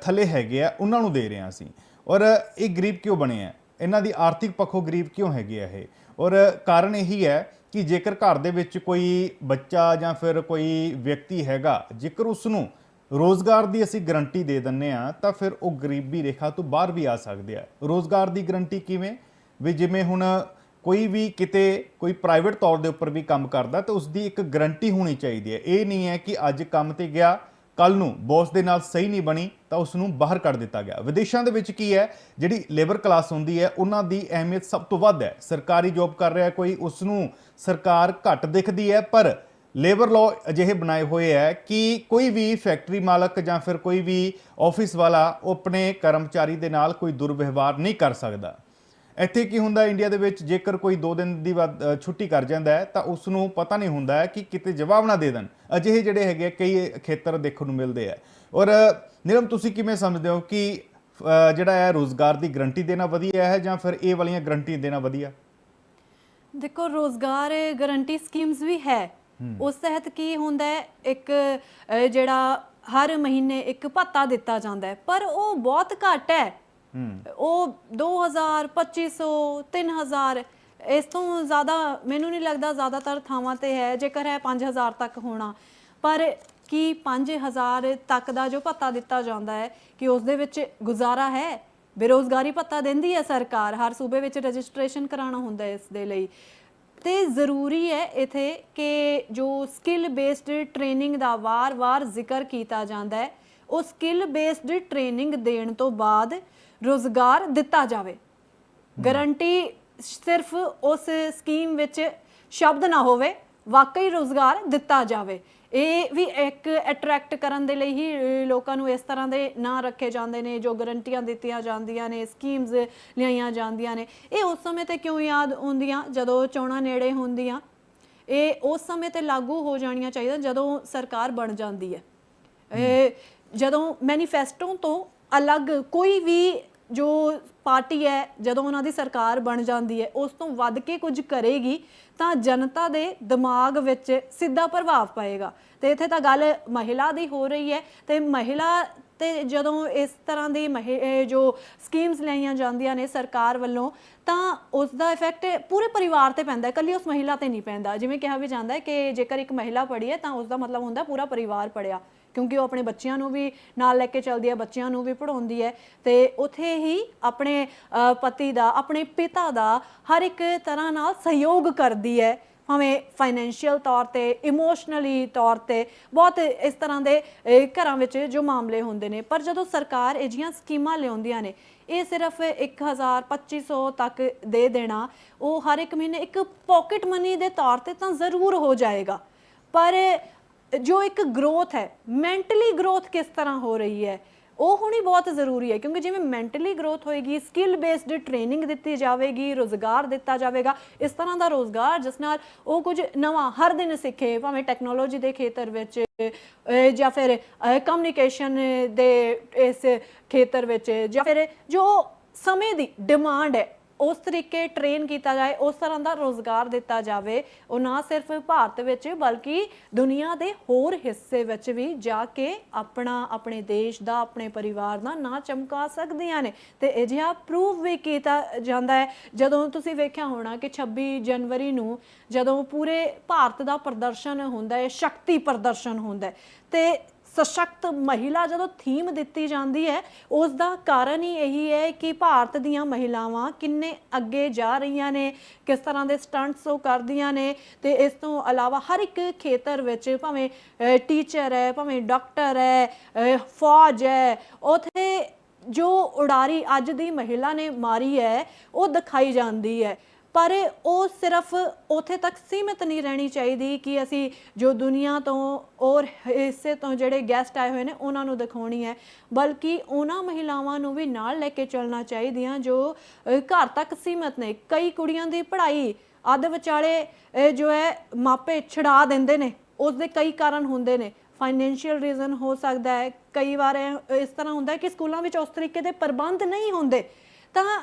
ਥੱਲੇ ਹੈਗੇ ਆ, ਉਹਨਾਂ ਨੂੰ ਦੇ ਰਹੇ ਹਾਂ ਅਸੀਂ। ਔਰ ਇਹ ਗਰੀਬ ਕਿਉਂ ਬਣੇ ਆ? ਇਹਨਾਂ ਦੀ ਆਰਥਿਕ ਪੱਖੋਂ ਗਰੀਬ ਕਿਉਂ ਹੈਗੇ ਆ ਇਹ? ਔਰ ਕਾਰਨ ਇਹੀ ਹੈ ਕਿ ਜੇਕਰ ਘਰ ਦੇ ਵਿੱਚ ਕੋਈ ਬੱਚਾ ਜਾਂ ਫਿਰ ਕੋਈ ਵਿਅਕਤੀ ਹੈਗਾ, ਜੇਕਰ ਉਸ ਨੂੰ ਰੋਜ਼ਗਾਰ ਦੀ ਅਸੀਂ ਗਰੰਟੀ ਦੇ ਦਿੰਨੇ ਆ ਤਾਂ ਫਿਰ ਉਹ ਗਰੀਬੀ ਰੇਖਾ ਤੋਂ ਬਾਹਰ ਵੀ ਆ ਸਕਦੇ ਆ। ਰੋਜ਼ਗਾਰ ਦੀ ਗਰੰਟੀ ਕਿਵੇਂ? ਵੀ ਜਿਵੇਂ ਹੁਣ ਕੋਈ ਵੀ ਕਿਤੇ ਕੋਈ ਪ੍ਰਾਈਵੇਟ ਤੌਰ ਦੇ ਉੱਪਰ ਵੀ ਕੰਮ ਕਰਦਾ, ਤਾਂ ਉਸ ਦੀ ਇੱਕ ਗਰੰਟੀ ਹੋਣੀ ਚਾਹੀਦੀ ਹੈ। ਇਹ ਨਹੀਂ ਹੈ ਕਿ ਅੱਜ ਕੰਮ ਤੇ ਗਿਆ ਕੱਲ ਨੂੰ ਬੌਸ ਦੇ ਨਾਲ ਸਹੀ ਨਹੀਂ ਬਣੀ, ਤਾਂ ਉਸ ਨੂੰ ਬਾਹਰ ਕੱਢ ਦਿੱਤਾ ਗਿਆ। ਵਿਦੇਸ਼ਾਂ ਦੇ ਵਿੱਚ ਕੀ ਹੈ? ਜਿਹੜੀ ਲੇਬਰ ਕਲਾਸ ਹੁੰਦੀ ਹੈ, ਉਹਨਾਂ ਦੀ ਅਹਿਮੀਅਤ ਸਭ ਤੋਂ ਵੱਧ ਹੈ। ਸਰਕਾਰੀ ਜੌਬ ਕਰ ਰਿਹਾ ਕੋਈ ਉਸ ਨੂੰ ਸਰਕਾਰ ਘੱਟ ਦਿਖਦੀ ਹੈ, ਪਰ ਲੇਬਰ ਲਾਅ ਅਜਿਹੇ ਬਣਾਏ ਹੋਏ ਹੈ ਕਿ ਕੋਈ ਵੀ ਫੈਕਟਰੀ ਮਾਲਕ ਜਾਂ ਫਿਰ ਕੋਈ ਵੀ ਆਫਿਸ ਵਾਲਾ ਉਹ ਆਪਣੇ ਕਰਮਚਾਰੀ ਦੇ ਨਾਲ ਕੋਈ ਦੁਰਵਿਵਹਾਰ ਨਹੀਂ ਕਰ ਸਕਦਾ। ਇੱਥੇ ਕੀ ਹੁੰਦਾ ਇੰਡੀਆ ਦੇ ਵਿੱਚ ਜੇਕਰ ਕੋਈ 2 ਦਿਨ ਦੀ ਬਾਅਦ ਛੁੱਟੀ ਕਰ ਜਾਂਦਾ ਹੈ ਤਾਂ ਉਸ ਨੂੰ ਪਤਾ ਨਹੀਂ ਹੁੰਦਾ ਕਿ ਕਿਤੇ ਜਵਾਬ ਨਾ ਦੇ ਦੇਣ। ਅਜਿਹੇ ਜਿਹੜੇ ਹੈਗੇ ਆ, ਕਈ ਖੇਤਰ ਦੇਖਣ ਨੂੰ ਮਿਲਦੇ ਆ ਔਰ ਨਿਰਮ ਤੁਸੀਂ ਕਿਵੇਂ ਸਮਝਦੇ ਹੋ ਕਿ ਜਿਹੜਾ ਹੈ ਰੋਜ਼ਗਾਰ ਦੀ ਗਰੰਟੀ ਦੇਣਾ ਵਧੀਆ ਹੈ ਜਾਂ ਫਿਰ ਇਹ ਵਾਲੀਆਂ ਗਰੰਟੀ ਦੇਣਾ ਵਧੀਆ? ਦੇਖੋ ਰੋਜ਼ਗਾਰ ਗਾਰੰਟੀ ਸਕੀਮਸ ਵੀ ਹੈ ਉਸ ਤਹਿਤ ਕੀ ਹੁੰਦਾ ਹੈ? ਇੱਕ ਜਿਹੜਾ ਹਰ ਮਹੀਨੇ ਇੱਕ ਭੱਤਾ ਦਿੱਤਾ ਜਾਂਦਾ ਹੈ। ਪਰ ਉਹ ਬਹੁਤ ਘੱਟ ਹੈ। ਉਹ 2000 2500 3000 ਇਸ ਤੋਂ ਜ਼ਿਆਦਾ ਮੈਨੂੰ ਨਹੀਂ ਲੱਗਦਾ ਜ਼ਿਆਦਾਤਰ ਥਾਵਾਂ ਤੇ ਹੈ। ਜੇਕਰ ਹੈ 5000 ਤੱਕ ਹੋਣਾ। ਪਰ ਕੀ 5000 ਤੱਕ ਦਾ ਜੋ ਭੱਤਾ ਦਿੱਤਾ ਜਾਂਦਾ ਹੈ ਕਿ ਉਸ ਦੇ ਵਿੱਚ ਗੁਜ਼ਾਰਾ ਹੈ? ਬੇਰੋਜ਼ਗਾਰੀ ਭੱਤਾ ਦਿੰਦੀ ਹੈ ਸਰਕਾਰ। ਹਰ ਸੂਬੇ ਵਿੱਚ ਰਜਿਸਟ੍ਰੇਸ਼ਨ ਕਰਾਉਣਾ ਹੁੰਦਾ ਹੈ ਇਸ ਦੇ ਲਈ। ਤੇ ਜ਼ਰੂਰੀ ਹੈ ਇਥੇ ਕਿ ਜੋ ਸਕਿੱਲ ਬੇਸਡ ਟ੍ਰੇਨਿੰਗ ਦਾ ਵਾਰ-ਵਾਰ ਜ਼ਿਕਰ ਕੀਤਾ ਜਾਂਦਾ ਹੈ, ਉਹ ਸਕਿੱਲ ਬੇਸਡ ਟ੍ਰੇਨਿੰਗ ਦੇਣ ਤੋਂ ਬਾਅਦ ਰੋਜ਼ਗਾਰ ਦਿੱਤਾ ਜਾਵੇ। ਗਾਰੰਟੀ ਸਿਰਫ ਉਸ ਸਕੀਮ ਵਿੱਚ ਸ਼ਬਦ ਨਾ ਹੋਵੇ, ਵਾਕਈ ਰੋਜ਼ਗਾਰ ਦਿੱਤਾ ਜਾਵੇ। ਇਹ ਵੀ ਇੱਕ ਅਟਰੈਕਟ ਕਰਨ ਦੇ ਲਈ ਹੀ ਲੋਕਾਂ ਨੂੰ ਇਸ ਤਰ੍ਹਾਂ ਦੇ ਨਾਂ ਰੱਖੇ ਜਾਂਦੇ ਨੇ ਜੋ ਗਾਰੰਟੀਆਂ ਦਿੱਤੀਆਂ ਜਾਂਦੀਆਂ ਨੇ ਸਕੀਮਸ ਲਿਆਈਆਂ ਜਾਂਦੀਆਂ ਨੇ। ਇਹ ਉਸ ਸਮੇਂ ਤੇ ਕਿਉਂ ਯਾਦ ਹੁੰਦੀਆਂ? ਜਦੋਂ ਚੋਣਾਂ ਨੇੜੇ ਹੁੰਦੀਆਂ ਇਹ ਉਸ ਸਮੇਂ ਤੇ ਲਾਗੂ ਹੋ ਜਾਣੀਆਂ ਚਾਹੀਦਾ ਜਦੋਂ ਸਰਕਾਰ ਬਣ ਜਾਂਦੀ ਹੈ। ਇਹ ਜਦੋਂ ਮੈਨੀਫੈਸਟੋ ਤੋਂ ਅਲੱਗ ਕੋਈ ਵੀ ਜੋ ਪਾਰਟੀ ਹੈ ਜਦੋਂ ਉਹਨਾਂ ਦੀ ਸਰਕਾਰ ਬਣ ਜਾਂਦੀ ਹੈ ਉਸ ਤੋਂ ਵੱਧ ਕੇ ਕੁਝ ਕਰੇਗੀ ਤਾਂ ਜਨਤਾ ਦੇ ਦਿਮਾਗ ਵਿੱਚ ਸਿੱਧਾ ਪ੍ਰਭਾਵ ਪਏਗਾ। ਤੇ ਇੱਥੇ ਤਾਂ ਗੱਲ ਮਹਿਲਾ ਦੀ ਹੋ ਰਹੀ ਹੈ। ਤੇ ਮਹਿਲਾ ਤੇ ਜਦੋਂ ਇਸ ਤਰ੍ਹਾਂ ਦੀ ਮਹਿ- ਜੋ ਸਕੀਮਸ ਲਈਆਂ ਜਾਂਦੀਆਂ ਨੇ ਸਰਕਾਰ ਵੱਲੋਂ, ਤਾਂ ਉਸ ਦਾ ਇਫੈਕਟ ਪੂਰੇ ਪਰਿਵਾਰ ਤੇ ਪੈਂਦਾ ਹੈ। ਇਕੱਲੀ ਉਸ ਮਹਿਲਾ ਤੇ ਨਹੀਂ ਪੈਂਦਾ। ਜਿਵੇਂ ਕਿਹਾ ਵੀ ਜਾਂਦਾ ਹੈ ਕਿ ਜੇਕਰ ਇੱਕ ਮਹਿਲਾ ਪੜ੍ਹੀ ਹੈ, ਤਾਂ ਉਸ ਦਾ ਮਤਲਬ ਹੁੰਦਾ ਪੂਰਾ ਪਰਿਵਾਰ ਪੜਿਆ ਕਿਉਂਕਿ ਉਹ ਆਪਣੇ ਬੱਚਿਆਂ ਨੂੰ ਵੀ ਨਾਲ ਲੈ ਕੇ ਚੱਲਦੀ ਹੈ, ਬੱਚਿਆਂ ਨੂੰ ਵੀ ਪੜਾਉਂਦੀ ਹੈ ਤੇ ਉਥੇ ਹੀ ਆਪਣੇ ਪਤੀ ਦਾ, ਆਪਣੇ ਪਿਤਾ ਦਾ ਹਰ ਇੱਕ ਤਰ੍ਹਾਂ ਨਾਲ ਸਹਿਯੋਗ ਕਰਦੀ ਹੈ। ਭਾਵੇਂ ਫਾਈਨੈਂਸ਼ੀਅਲ ਤੌਰ ਤੇ ਇਮੋਸ਼ਨਲੀ ਤੌਰ ਤੇ, ਬਹੁਤ ਇਸ ਤਰ੍ਹਾਂ ਦੇ ਘਰਾਂ ਵਿੱਚ ਜੋ ਮਾਮਲੇ ਹੁੰਦੇ ਨੇ। ਪਰ ਜਦੋਂ ਸਰਕਾਰ ਅਜਿਹੀਆਂ ਸਕੀਮਾਂ ਲਿਆਉਂਦੀਆਂ ਨੇ, ਇਹ ਸਿਰਫ 1000 2500 ਤੱਕ ਦੇ ਦੇਣਾ, ਉਹ ਹਰ ਇੱਕ ਮਹੀਨੇ ਇੱਕ ਪਾਕਟ ਮਨੀ ਦੇ ਤੌਰ ਤੇ ਤਾਂ ਜ਼ਰੂਰ ਹੋ ਜਾਏਗਾ। ਪਰ ਜੋ ਇੱਕ ਗਰੋਥ ਹੈ ਮੈਂਟਲੀ ਗਰੋਥ ਕਿਸ ਤਰ੍ਹਾਂ ਹੋ ਰਹੀ ਹੈ, ਉਹ ਹੋਣੀ ਬਹੁਤ ਜ਼ਰੂਰੀ ਹੈ, ਕਿਉਂਕਿ ਜਿਵੇਂ ਮੈਂਟਲੀ ਗਰੋਥ ਹੋਏਗੀ ਸਕਿੱਲ ਬੇਸਡ ਟ੍ਰੇਨਿੰਗ ਦਿੱਤੀ ਜਾਵੇਗੀ, ਰੋਜ਼ਗਾਰ ਦਿੱਤਾ ਜਾਵੇਗਾ, ਇਸ ਤਰ੍ਹਾਂ ਦਾ ਰੋਜ਼ਗਾਰ ਜਿਸ ਨਾਲ ਉਹ ਕੁਝ ਨਵਾਂ ਹਰ ਦਿਨ ਸਿੱਖੇ, ਭਾਵੇਂ ਟੈਕਨੋਲੋਜੀ ਦੇ ਖੇਤਰ ਵਿੱਚ ਜਾਂ ਫਿਰ ਕਮਿਊਨੀਕੇਸ਼ਨ ਦੇ ਇਸ ਖੇਤਰ ਵਿੱਚ, ਜਾਂ ਫਿਰ ਜੋ ਸਮੇਂ ਦੀ ਡਿਮਾਂਡ ਹੈ ਉਸ ਤਰੀਕੇ ਟ੍ਰੇਨ ਕੀਤਾ ਜਾਏ, ਉਸ ਤਰ੍ਹਾਂ ਦਾ ਰੋਜ਼ਗਾਰ ਦਿੱਤਾ ਜਾਵੇ, ਉਹ ਨਾ ਸਿਰਫ ਭਾਰਤ ਵਿੱਚ ਬਲਕਿ ਦੁਨੀਆ ਦੇ ਹੋਰ ਹਿੱਸੇ ਵਿੱਚ ਵੀ ਜਾ ਕੇ ਆਪਣਾ, ਆਪਣੇ ਦੇਸ਼ ਦਾ, ਆਪਣੇ ਪਰਿਵਾਰ ਦਾ ਨਾਂ ਚਮਕਾ ਸਕਦੀਆਂ ਨੇ। ਤੇ ਅਜਿਹਾ ਪ੍ਰੂਵ ਵੀ ਕੀਤਾ ਜਾਂਦਾ ਹੈ। ਜਦੋਂ ਤੁਸੀਂ ਵੇਖਿਆ ਹੋਣਾ ਕਿ 26 ਜਨਵਰੀ ਨੂੰ ਜਦੋਂ ਪੂਰੇ ਭਾਰਤ ਦਾ ਪ੍ਰਦਰਸ਼ਨ ਹੁੰਦਾ ਹੈ, ਸ਼ਕਤੀ ਪ੍ਰਦਰਸ਼ਨ ਹੁੰਦਾ ਹੈ, ਤੇ ਸਸ਼ਕਤ ਮਹਿਲਾ ਜਦੋਂ ਥੀਮ ਦਿੱਤੀ ਜਾਂਦੀ ਹੈ ਉਸ ਦਾ ਕਾਰਨ ਹੀ ਇਹੀ ਹੈ ਕਿ ਭਾਰਤ ਦੀਆਂ ਮਹਿਲਾਵਾਂ ਕਿੰਨੇ ਅੱਗੇ ਜਾ ਰਹੀਆਂ ਨੇ, ਕਿਸ ਤਰ੍ਹਾਂ ਦੇ ਸਟੰਟਸ ਉਹ ਕਰਦੀਆਂ ਨੇ ਤੇ ਇਸ ਤੋਂ ਇਲਾਵਾ ਹਰ ਇੱਕ ਖੇਤਰ ਵਿੱਚ ਭਾਵੇਂ ਟੀਚਰ ਹੈ, ਭਾਵੇਂ ਡਾਕਟਰ ਹੈ ਫੌਜ ਹੈ, ਉਥੇ ਜੋ ਉਡਾਰੀ ਅੱਜ ਦੀ ਮਹਿਲਾ ਨੇ ਮਾਰੀ ਹੈ, ਉਹ ਦਿਖਾਈ ਜਾਂਦੀ ਹੈ। ਪਰ ਉਹ ਸਿਰਫ ਉਥੇ ਤੱਕ ਸੀਮਿਤ ਨਹੀਂ ਰਹਿਣੀ ਚਾਹੀਦੀ ਕਿ ਅਸੀਂ ਜੋ ਦੁਨੀਆ ਤੋਂ ਔਰ ਹਿੱਸੇ ਤੋਂ ਜਿਹੜੇ ਗੈਸਟ ਆਏ ਹੋਏ ਨੇ, ਉਹਨਾਂ ਨੂੰ ਦਿਖਾਉਣੀ ਹੈ। ਬਲਕਿ ਉਹਨਾਂ ਮਹਿਲਾਵਾਂ ਨੂੰ ਵੀ ਨਾਲ ਲੈ ਕੇ ਚੱਲਣਾ ਚਾਹੀਦੀਆਂ ਜੋ ਘਰ ਤੱਕ ਸੀਮਿਤ ਨੇ। ਕਈ ਕੁੜੀਆਂ ਦੀ ਪੜ੍ਹਾਈ ਅੱਧ ਵਿਚਾਲੇ ਜੋ ਹੈ, ਮਾਪੇ ਛਡਾ ਦਿੰਦੇ ਨੇ। ਉਸ ਦੇ ਕਈ ਕਾਰਨ ਹੁੰਦੇ ਨੇ। ਫਾਈਨੈਂਸ਼ੀਅਲ ਰੀਜ਼ਨ ਹੋ ਸਕਦਾ ਹੈ। ਕਈ ਵਾਰ ਇਸ ਤਰ੍ਹਾਂ ਹੁੰਦਾ ਕਿ ਸਕੂਲਾਂ ਵਿੱਚ ਉਸ ਤਰੀਕੇ ਦੇ ਪ੍ਰਬੰਧ ਨਹੀਂ ਹੁੰਦੇ। ਤਾਂ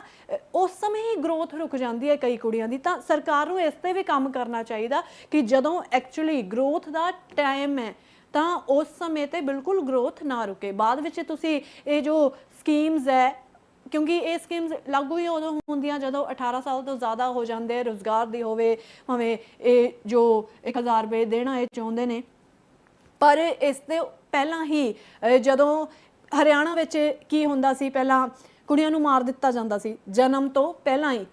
ਉਸ ਸਮੇਂ ਹੀ ਗਰੋਥ ਰੁਕ ਜਾਂਦੀ ਹੈ ਕਈ ਕੁੜੀਆਂ ਦੀ। ਤਾਂ ਸਰਕਾਰ ਨੂੰ ਇਸ ਤੇ ਵੀ ਕੰਮ ਕਰਨਾ ਚਾਹੀਦਾ ਕਿ ਜਦੋਂ ਐਕਚੁਅਲੀ ਗਰੋਥ ਦਾ ਟਾਈਮ ਹੈ, ਤਾਂ ਉਸ ਸਮੇਂ ਤੇ ਬਿਲਕੁਲ ਗਰੋਥ ਨਾ ਰੁਕੇ। ਬਾਅਦ ਵਿੱਚ ਤੁਸੀਂ ਇਹ ਜੋ ਸਕੀਮਸ ਹੈ, ਕਿਉਂਕਿ ਇਹ ਸਕੀਮਸ ਲਾਗੂ ਹੀ ਉਦੋਂ ਹੁੰਦੀਆਂ ਜਦੋਂ 18 ਸਾਲ ਤੋਂ ਜ਼ਿਆਦਾ ਹੋ ਜਾਂਦੇ, ਰੋਜ਼ਗਾਰ ਦੀ ਹੋਵੇ, ਭਾਵੇਂ ਇਹ ਜੋ 1000 ਰੁਪਏ ਦੇਣਾ ਇਹ ਚਾਹੁੰਦੇ ਨੇ। ਪਰ ਇਸ ਦੇ ਪਹਿਲਾਂ ਹੀ ਜਦੋਂ ਹਰਿਆਣਾ ਵਿੱਚ ਕੀ ਹੁੰਦਾ ਸੀ, ਪਹਿਲਾਂ ਕੁੜੀਆਂ ਨੂੰ ਮਾਰ ਦਿੱਤਾ ਜਾਂਦਾ ਸੀ, ਜਨਮ ਤੋਂ ਪਹਿਲਾਂ ਹੀ।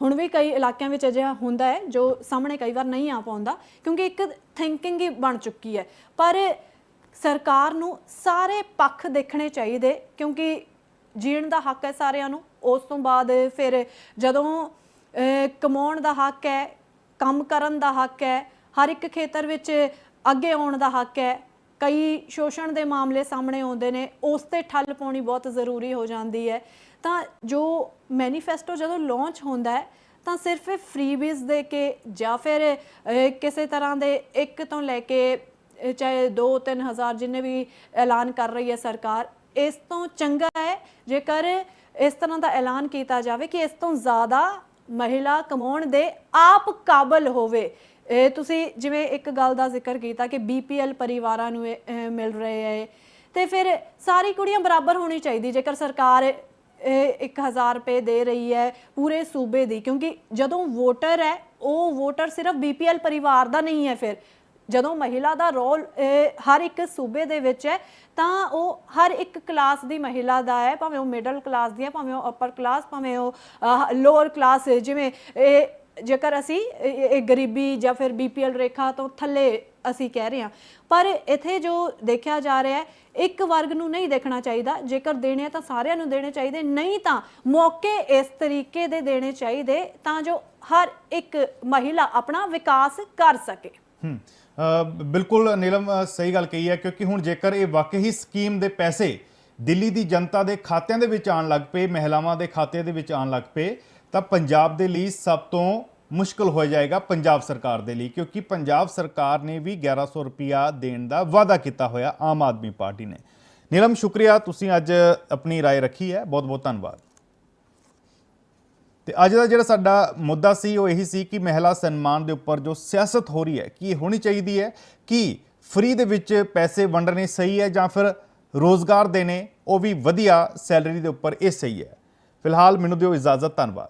ਹੁਣ ਵੀ ਕਈ ਇਲਾਕਿਆਂ ਵਿੱਚ ਅਜਿਹਾ ਹੁੰਦਾ ਹੈ, ਜੋ ਸਾਹਮਣੇ ਕਈ ਵਾਰ ਨਹੀਂ ਆ ਪਾਉਂਦਾ, ਕਿਉਂਕਿ ਇੱਕ ਥਿੰਕਿੰਗ ਹੀ ਬਣ ਚੁੱਕੀ ਹੈ। ਪਰ ਸਰਕਾਰ ਨੂੰ ਸਾਰੇ ਪੱਖ ਦੇਖਣੇ ਚਾਹੀਦੇ, ਕਿਉਂਕਿ ਜੀਣ ਦਾ ਹੱਕ ਹੈ ਸਾਰਿਆਂ ਨੂੰ। ਉਸ ਤੋਂ ਬਾਅਦ ਫਿਰ ਜਦੋਂ ਕਮਾਉਣ ਦਾ ਹੱਕ ਹੈ, ਕੰਮ ਕਰਨ ਦਾ ਹੱਕ ਹੈ, ਹਰ ਇੱਕ ਖੇਤਰ ਵਿੱਚ ਅੱਗੇ ਆਉਣ ਦਾ ਹੱਕ ਹੈ ਕਈ ਸ਼ੋਸ਼ਣ ਦੇ ਮਾਮਲੇ ਸਾਹਮਣੇ ਆਉਂਦੇ ਨੇ, ਉਸ ਤੇ ਠੱਲ ਪਾਉਣੀ ਬਹੁਤ ਜ਼ਰੂਰੀ ਹੋ ਜਾਂਦੀ ਹੈ। ਤਾਂ ਜੋ ਮੈਨੀਫੈਸਟੋ ਜਦੋਂ ਲਾਂਚ ਹੁੰਦਾ ਹੈ, ਤਾਂ ਸਿਰਫ ਫ੍ਰੀਬੀਜ਼ ਦੇ ਕੇ ਜਾਂ ਫਿਰ ਕਿਸੇ ਤਰ੍ਹਾਂ ਦੇ ਇੱਕ ਤੋਂ ਲੈ ਕੇ ਚਾਹੇ 2-3 ਹਜ਼ਾਰ ਜਿੰਨੇ ਵੀ ਐਲਾਨ ਕਰ ਰਹੀ ਹੈ ਸਰਕਾਰ, ਇਸ ਤੋਂ ਚੰਗਾ ਹੈ ਜੇਕਰ ਇਸ ਤਰ੍ਹਾਂ ਦਾ ਐਲਾਨ ਕੀਤਾ ਜਾਵੇ ਕਿ ਇਸ ਤੋਂ ਜ਼ਿਆਦਾ ਮਹਿਲਾ ਕਮਾਉਣ ਦੇ ਆਪ ਕਾਬਲ ਹੋਵੇ। ਇਹ ਤੁਸੀਂ ਜਿਵੇਂ ਇੱਕ ਗੱਲ ਦਾ ਜ਼ਿਕਰ ਕੀਤਾ ਕਿ ਬੀਪੀਐਲ ਪਰਿਵਾਰਾਂ ਨੂੰ ਮਿਲ ਰਹੇ ਹੈ। ਤੇ ਫਿਰ ਸਾਰੀ ਕੁੜੀਆਂ ਬਰਾਬਰ ਹੋਣੀ ਚਾਹੀਦੀ, ਜੇਕਰ ਸਰਕਾਰ ਇਹ 1000 ਰੁਪਏ ਦੇ ਰਹੀ ਹੈ ਪੂਰੇ ਸੂਬੇ ਦੀ, ਕਿਉਂਕਿ ਜਦੋਂ ਵੋਟਰ ਹੈ, ਉਹ ਵੋਟਰ ਸਿਰਫ ਬੀਪੀਐਲ ਪਰਿਵਾਰ ਦਾ ਨਹੀਂ ਹੈ ਫਿਰ। ਜਦੋਂ ਮਹਿਲਾ ਦਾ ਰੋਲ ਹਰ ਇੱਕ ਸੂਬੇ ਦੇ ਵਿੱਚ ਹੈ, ਤਾਂ ਉਹ ਹਰ ਇੱਕ ਕਲਾਸ ਦੀ ਮਹਿਲਾ ਦਾ ਹੈ, ਭਾਵੇਂ ਉਹ ਮਿਡਲ ਕਲਾਸ ਦੀ ਹੈ, ਭਾਵੇਂ ਉਹ ਅਪਰ ਕਲਾਸ ਭਾਵੇਂ ਉਹ ਲੋਅਰ ਕਲਾਸ ਜਿਵੇਂ ਇਹ ਜੇਕਰ ਅਸੀਂ ਇਹ ਗਰੀਬੀ ਜਾਂ ਫਿਰ ਬੀਪੀਐਲ ਰੇਖਾ ਤੋਂ ਥੱਲੇ ਅਸੀਂ ਕਹਿ ਰਹੇ ਹਾਂ, ਪਰ ਇੱਥੇ ਜੋ ਦੇਖਿਆ ਜਾ ਰਿਹਾ ਹੈ, ਇੱਕ ਵਰਗ ਨੂੰ ਨਹੀਂ ਦੇਖਣਾ ਚਾਹੀਦਾ, ਜੇਕਰ ਦੇਣੇ ਤਾਂ ਸਾਰਿਆਂ ਨੂੰ ਦੇਣੇ ਚਾਹੀਦੇ, ਨਹੀਂ ਤਾਂ ਮੌਕੇ ਇਸ ਤਰੀਕੇ ਦੇ ਦੇਣੇ ਚਾਹੀਦੇ ਤਾਂ ਜੋ ਹਰ ਇੱਕ ਮਹਿਲਾ ਆਪਣਾ ਵਿਕਾਸ ਕਰ ਸਕੇ। ਹੂੰ ਬਿਲਕੁਲ ਨੀਲਮ ਸਹੀ ਗੱਲ ਕਹੀ ਹੈ, ਕਿਉਂਕਿ ਹੁਣ ਜੇਕਰ ਇਹ ਵਾਕਈ ਸਕੀਮ ਦੇ ਪੈਸੇ ਦਿੱਲੀ ਦੀ ਜਨਤਾ ਦੇ ਖਾਤਿਆਂ ਦੇ ਵਿੱਚ ਆਉਣ ਲੱਗ ਪਏ, ਮਹਿਲਾਵਾਂ ਦੇ ਖਾਤੇ ਦੇ ਵਿੱਚ ਆਉਣ ਲੱਗ ਪਏ ਤਾਂ ਪੰਜਾਬ ਦੇ ਲਈ ਸਭ ਤੋਂ ਮੁਸ਼ਕਲ ਹੋ ਜਾਏਗਾ ਪੰਜਾਬ ਸਰਕਾਰ ਦੇ ਲਈ ਕਿਉਂਕਿ ਪੰਜਾਬ ਸਰਕਾਰ ਨੇ ਵੀ 1100 ਰੁਪਿਆ ਦੇਣ ਦਾ ਵਾਅਦਾ ਕੀਤਾ ਹੋਇਆ ਆਮ ਆਦਮੀ ਪਾਰਟੀ ਨੇ ਨੀਲਮ ਸ਼ੁਕਰੀਆ ਤੁਸੀਂ ਅੱਜ ਆਪਣੀ رائے ਰੱਖੀ ਹੈ ਬਹੁਤ ਬਹੁਤ ਧੰਨਵਾਦ ਤੇ ਅੱਜ ਦਾ ਜਿਹੜਾ ਸਾਡਾ ਮੁੱਦਾ ਸੀ ਉਹ ਇਹੀ ਸੀ ਕਿ ਮਹਿਲਾ ਸਨਮਾਨ ਦੇ ਉੱਪਰ ਜੋ ਸਿਆਸਤ ਹੋ ਰਹੀ ਹੈ ਕੀ ਇਹ ਹੋਣੀ ਚਾਹੀਦੀ ਹੈ ਕਿ ਫ੍ਰੀ ਦੇ ਵਿੱਚ ਪੈਸੇ ਵੰਡਣੇ ਸਹੀ ਹੈ ਜਾਂ ਫਿਰ ਰੋਜ਼ਗਾਰ ਦੇਣੇ ਉਹ ਵੀ ਵਧੀਆ ਸੈਲਰੀ ਦੇ ਉੱਪਰ ਇਹ ਸਹੀ ਹੈ ਫਿਲਹਾਲ ਮੈਨੂੰ ਦਿਓ ਇਜਾਜ਼ਤ ਧੰਨਵਾਦ